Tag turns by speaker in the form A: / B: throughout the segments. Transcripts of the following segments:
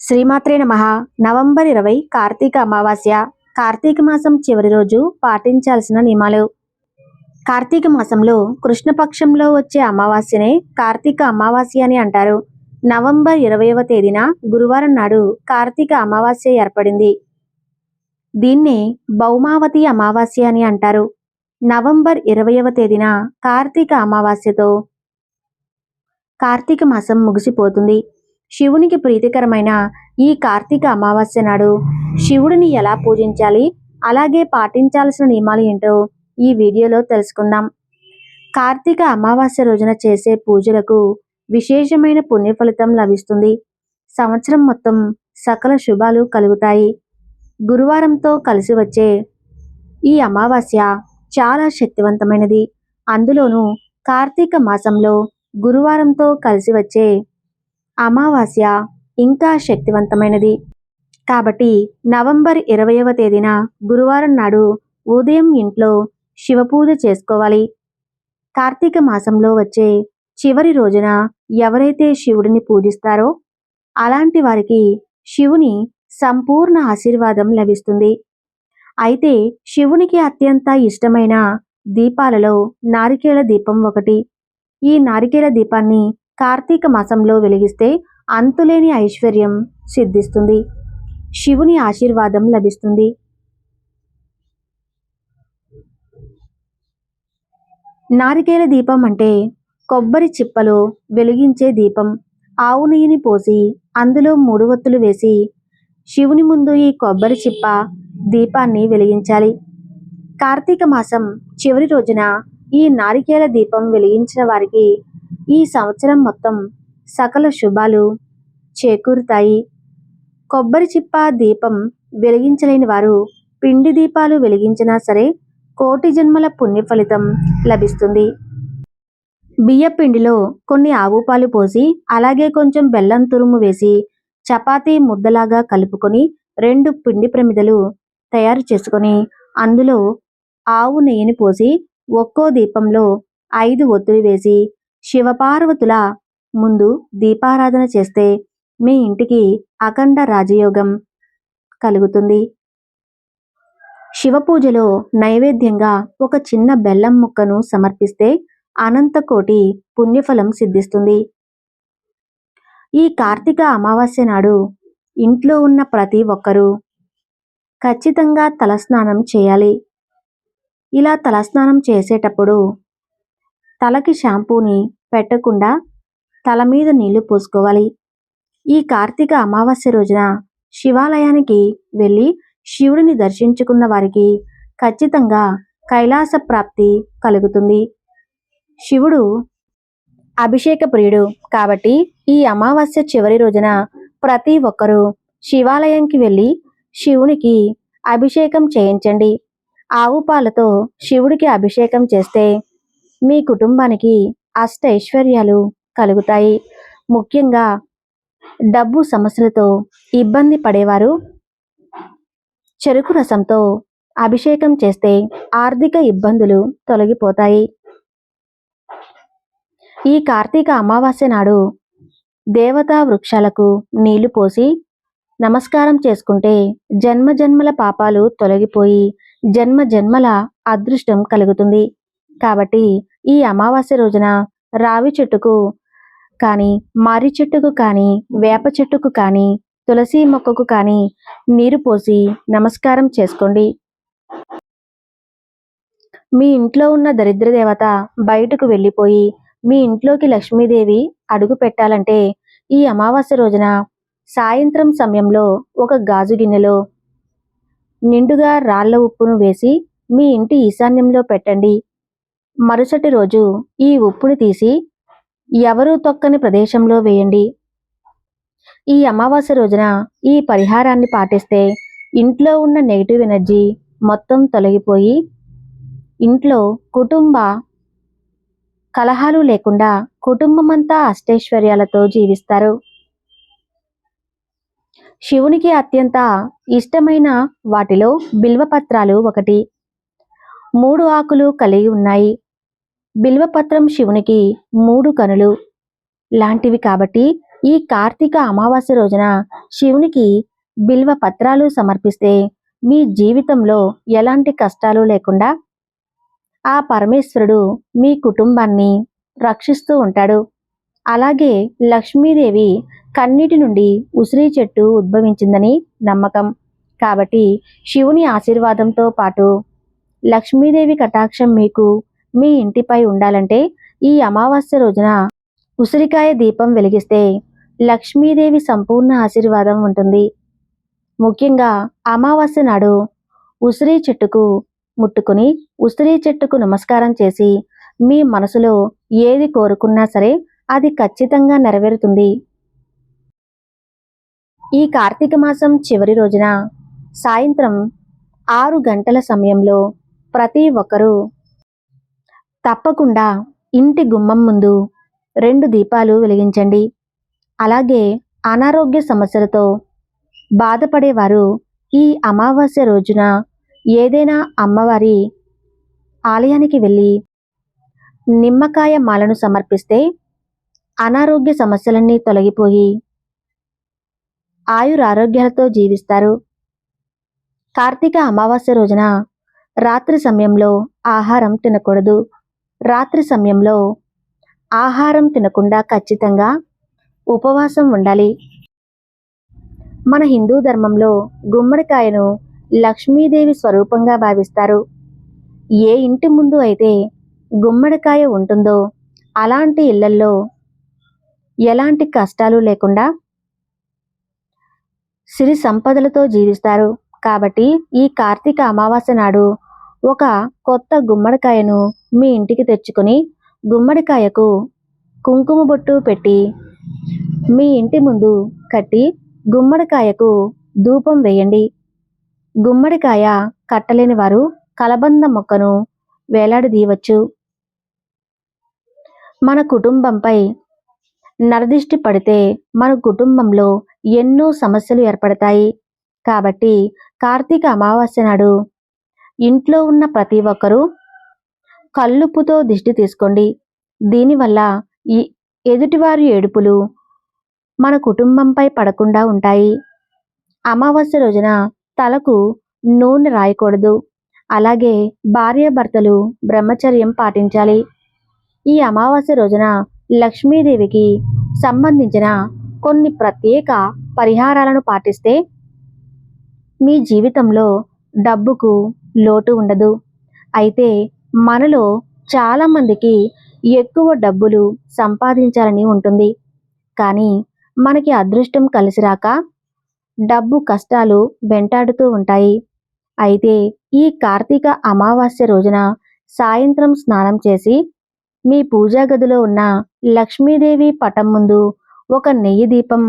A: శ్రీమాత్రే నమ. నవంబర్ ఇరవై కార్తీక అమావాస్య. కార్తీక మాసం చివరి రోజు పాటించాల్సిన నియమాలు. కార్తీక మాసంలో కృష్ణపక్షంలో వచ్చే అమావాస్యనే కార్తీక అమావాస్య అని అంటారు. నవంబర్ ఇరవైవ తేదీన గురువారం నాడు కార్తీక అమావాస్య ఏర్పడింది. దీన్నే భౌమావతి అమావాస్య అని అంటారు. నవంబర్ ఇరవైవ తేదీన కార్తీక అమావాస్యతో కార్తీక మాసం ముగిసిపోతుంది. శివునికి ప్రీతికరమైన ఈ కార్తీక అమావాస్య నాడు శివుడిని ఎలా పూజించాలి అలాగే పాటించాల్సిన నియమాలు ఏంటో ఈ వీడియోలో తెలుసుకుందాం. కార్తీక అమావాస్య రోజున చేసే పూజలకు విశేషమైన పుణ్య ఫలితం లభిస్తుంది. సంవత్సరం మొత్తం సకల శుభాలు కలుగుతాయి. గురువారంతో కలిసి వచ్చే ఈ అమావాస్య చాలా శక్తివంతమైనది. అందులోనూ కార్తీక మాసంలో గురువారంతో కలిసి వచ్చే అమావాస్య ఇంకా శక్తివంతమైనది. కాబట్టి నవంబర్ ఇరవైవ తేదీన గురువారం నాడు ఉదయం ఇంట్లో శివపూజ చేసుకోవాలి. కార్తీక మాసంలో వచ్చే చివరి రోజున ఎవరైతే శివుడిని పూజిస్తారో అలాంటి వారికి శివుని సంపూర్ణ ఆశీర్వాదం లభిస్తుంది. అయితే శివునికి అత్యంత ఇష్టమైన దీపాలలో నారికేళ దీపం ఒకటి. ఈ నారికేళ దీపాన్ని కార్తీక మాసంలో వెలిగిస్తే అంతులేని ఐశ్వర్యం సిద్ధిస్తుంది. శివుని ఆశీర్వాదం లభిస్తుంది. నారికేల దీపం అంటే కొబ్బరి చిప్పలో వెలిగించే దీపం. ఆవు నెయ్యిని పోసి అందులో మూడు వత్తులు వేసి శివుని ముందు ఈ కొబ్బరి చిప్ప దీపాన్ని వెలిగించాలి. కార్తీక మాసం చివరి రోజున ఈ నారికేల దీపం వెలిగించిన వారికి ఈ సంవత్సరం మొత్తం సకల శుభాలు చేకూరుతాయి. కొబ్బరి చిప్ప దీపం వెలిగించలేని వారు పిండి దీపాలు వెలిగించినా సరే కోటి జన్మల పుణ్య ఫలితం లభిస్తుంది. బియ్యపిండిలో కొన్ని ఆవు పాలు పోసి అలాగే కొంచెం బెల్లం తురుము వేసి చపాతీ ముద్దలాగా కలుపుకొని రెండు పిండి ప్రమిదలు తయారు చేసుకొని అందులో ఆవు నెయ్యిని పోసి ఒక్కో దీపంలో ఐదు ఒత్తులు వేసి శివపార్వతుల ముందు దీపారాధన చేస్తే మీ ఇంటికి అఖండ రాజయోగం కలుగుతుంది. శివ పూజలో నైవేద్యంగా ఒక చిన్న బెల్లం ముక్కను సమర్పిస్తే అనంతకోటి పుణ్యఫలం సిద్ధిస్తుంది. ఈ కార్తీక అమావాస్య నాడు ఇంట్లో ఉన్న ప్రతి ఒక్కరూ ఖచ్చితంగా తలస్నానం చేయాలి. ఇలా తలస్నానం చేసేటప్పుడు తలకి షాంపూని పెట్టకుండా తల మీద నీళ్ళు పోసుకోవాలి. ఈ కార్తీక అమావాస్య రోజున శివాలయానికి వెళ్ళి శివుడిని దర్శించుకున్న వారికి ఖచ్చితంగా కైలాస ప్రాప్తి కలుగుతుంది. శివుడు అభిషేక ప్రియుడు కాబట్టి ఈ అమావాస్య చివరి రోజున ప్రతి ఒక్కరూ శివాలయంకి వెళ్ళి శివునికి అభిషేకం చేయించండి. ఆవు పాలతో శివుడికి అభిషేకం చేస్తే మీ కుటుంబానికి అష్టైశ్వర్యాలు కలుగుతాయి. ముఖ్యంగా డబ్బు సమస్యలతో ఇబ్బంది పడేవారు చెరుకు రసంతో అభిషేకం చేస్తే ఆర్థిక ఇబ్బందులు తొలగిపోతాయి. ఈ కార్తీక అమావాస్య నాడు దేవతా వృక్షాలకు నీళ్ళు పోసి నమస్కారం చేసుకుంటే జన్మ జన్మల పాపాలు తొలగిపోయి జన్మ జన్మల అదృష్టం కలుగుతుంది. కాబట్టి ఈ అమావాస్య రోజున రావి చెట్టుకు కానీ మారి చెట్టుకు కానీ వేప చెట్టుకు కానీ తులసి మొక్కకు కానీ నీరు పోసి నమస్కారం చేసుకోండి. మీ ఇంట్లో ఉన్న దరిద్ర దేవత బయటకు వెళ్ళిపోయి మీ ఇంట్లోకి లక్ష్మీదేవి అడుగు పెట్టాలంటే ఈ అమావాస్య రోజున సాయంత్రం సమయంలో ఒక గాజు గిన్నెలో నిండుగా రాళ్ళ ఉప్పును వేసి మీ ఇంటి ఈశాన్యంలో పెట్టండి. మరుసటి రోజు ఈ ఉప్పుని తీసి ఎవరూ తొక్కని ప్రదేశంలో వేయండి. ఈ అమావాస్య రోజున ఈ పరిహారాన్ని పాటిస్తే ఇంట్లో ఉన్న నెగిటివ్ ఎనర్జీ మొత్తం తొలగిపోయి ఇంట్లో కుటుంబ కలహాలు లేకుండా కుటుంబమంతా అష్టైశ్వర్యాలతో జీవిస్తారు. శివునికి అత్యంత ఇష్టమైన వాటిలో బిల్వపత్రాలు ఒకటి. మూడు ఆకులు కలిగి ఉన్నాయి. బిల్వపత్రం శివునికి మూడు కనులు. లాంటివి కాబట్టి ఈ కార్తీక అమావాస్య రోజున శివునికి బిల్వ పత్రాలు సమర్పిస్తే మీ జీవితంలో ఎలాంటి కష్టాలు లేకుండా ఆ పరమేశ్వరుడు మీ కుటుంబాన్ని రక్షిస్తూ ఉంటాడు. అలాగే లక్ష్మీదేవి కన్నీటి నుండి ఉసిరి చెట్టు ఉద్భవించిందని నమ్మకం. కాబట్టి శివుని ఆశీర్వాదంతో పాటు లక్ష్మీదేవి కటాక్షం మీకు మీ ఇంటిపై ఉండాలంటే ఈ అమావాస్య రోజున ఉసిరికాయ దీపం వెలిగిస్తే లక్ష్మీదేవి సంపూర్ణ ఆశీర్వాదం ఉంటుంది. ముఖ్యంగా అమావాస్య నాడు ఉసిరి చెట్టుకు ముట్టుకుని ఉసిరి చెట్టుకు నమస్కారం చేసి మీ మనసులో ఏది కోరుకున్నా సరే అది ఖచ్చితంగా నెరవేరుతుంది. ఈ కార్తీక మాసం చివరి రోజున సాయంత్రం ఆరు గంటల సమయంలో ప్రతి ఒక్కరూ తప్పకుండా ఇంటి గుమ్మం ముందు రెండు దీపాలు వెలిగించండి. అలాగే అనారోగ్య సమస్యలతో బాధపడేవారు ఈ అమావాస్య రోజున ఏదైనా అమ్మవారి ఆలయానికి వెళ్ళి నిమ్మకాయ మాలను సమర్పిస్తే అనారోగ్య సమస్యలన్నీ తొలగిపోయి ఆయురారోగ్యాలతో జీవిస్తారు. కార్తీక అమావాస్య రోజున రాత్రి సమయంలో ఆహారం తినకూడదు. రాత్రి సమయంలో ఆహారం తినకుండా ఖచ్చితంగా ఉపవాసం ఉండాలి. మన హిందూ ధర్మంలో గుమ్మడికాయను లక్ష్మీదేవి స్వరూపంగా భావిస్తారు. ఏ ఇంటి ముందు అయితే గుమ్మడికాయ ఉంటుందో అలాంటి ఇళ్ళల్లో ఎలాంటి కష్టాలు లేకుండా సిరి సంపదలతో జీవిస్తారు. కాబట్టి ఈ కార్తీక అమావాస్య నాడు ఒక కొత్త గుమ్మడికాయను మీ ఇంటికి తెచ్చుకొని గుమ్మడికాయకు కుంకుమ బొట్టు పెట్టి మీ ఇంటి ముందు కట్టి గుమ్మడికాయకు ధూపం వేయండి. గుమ్మడికాయ కట్టలేని వారు కలబంద మొక్కను వేలాడదీయవచ్చు. మన కుటుంబంపై నరదిష్టి పడితే మన కుటుంబంలో ఎన్నో సమస్యలు ఏర్పడతాయి. కాబట్టి కార్తీక అమావాస్య నాడు ఇంట్లో ఉన్న ప్రతి ఒక్కరూ కల్లుప్పుతో దిష్టి తీసుకోండి. దీనివల్ల ఈ ఎదుటివారి ఏడుపులు మన కుటుంబంపై పడకుండా ఉంటాయి. అమావాస్య రోజున తలకు నూనె రాయకూడదు. అలాగే భార్యాభర్తలు బ్రహ్మచర్యం పాటించాలి. ఈ అమావాస్య రోజున లక్ష్మీదేవికి సంబంధించిన కొన్ని ప్రత్యేక పరిహారాలను పాటిస్తే మీ జీవితంలో డబ్బుకు లోటు ఉండదు. అయితే మనలో చాలామందికి ఎక్కువ డబ్బులు సంపాదించాలని ఉంటుంది. కానీ మనకి అదృష్టం కలిసిరాక డబ్బు కష్టాలు వెంటాడుతూ ఉంటాయి. అయితే ఈ కార్తీక అమావాస్య రోజున సాయంత్రం స్నానం చేసి మీ పూజా గదిలో ఉన్న లక్ష్మీదేవి పటం ముందు ఒక నెయ్యి దీపం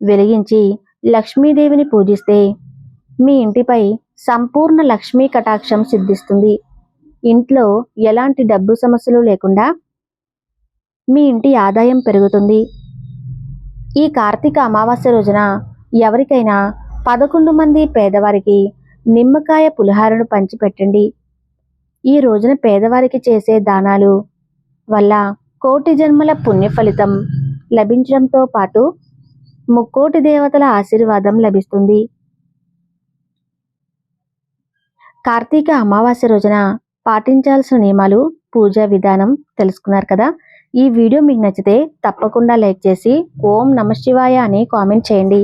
A: వెలిగించి లక్ష్మీదేవిని పూజిస్తే మీ ఇంటిపై సంపూర్ణ లక్ష్మీ కటాక్షం సిద్ధిస్తుంది. ఇంట్లో ఎలాంటి డబ్బు సమస్యలు లేకుండా మీ ఇంటి ఆదాయం పెరుగుతుంది. ఈ కార్తీక అమావాస్య రోజున ఎవరికైనా పదకొండు మంది పేదవారికి నిమ్మకాయ పులిహారను పంచిపెట్టండి. ఈ రోజున పేదవారికి చేసే దానాలు వల్ల కోటి జన్మల పుణ్య ఫలితం లభించడంతో పాటు ముక్కోటి దేవతల ఆశీర్వాదం లభిస్తుంది. కార్తీక అమావాస్య రోజున పాటించాల్సిన నియమాలు పూజా విధానం తెలుసుకున్నారు కదా? ఈ వీడియో మీకు నచ్చితే తప్పకుండా లైక్ చేసి ఓం నమ శివాయ అని కామెంట్ చేయండి.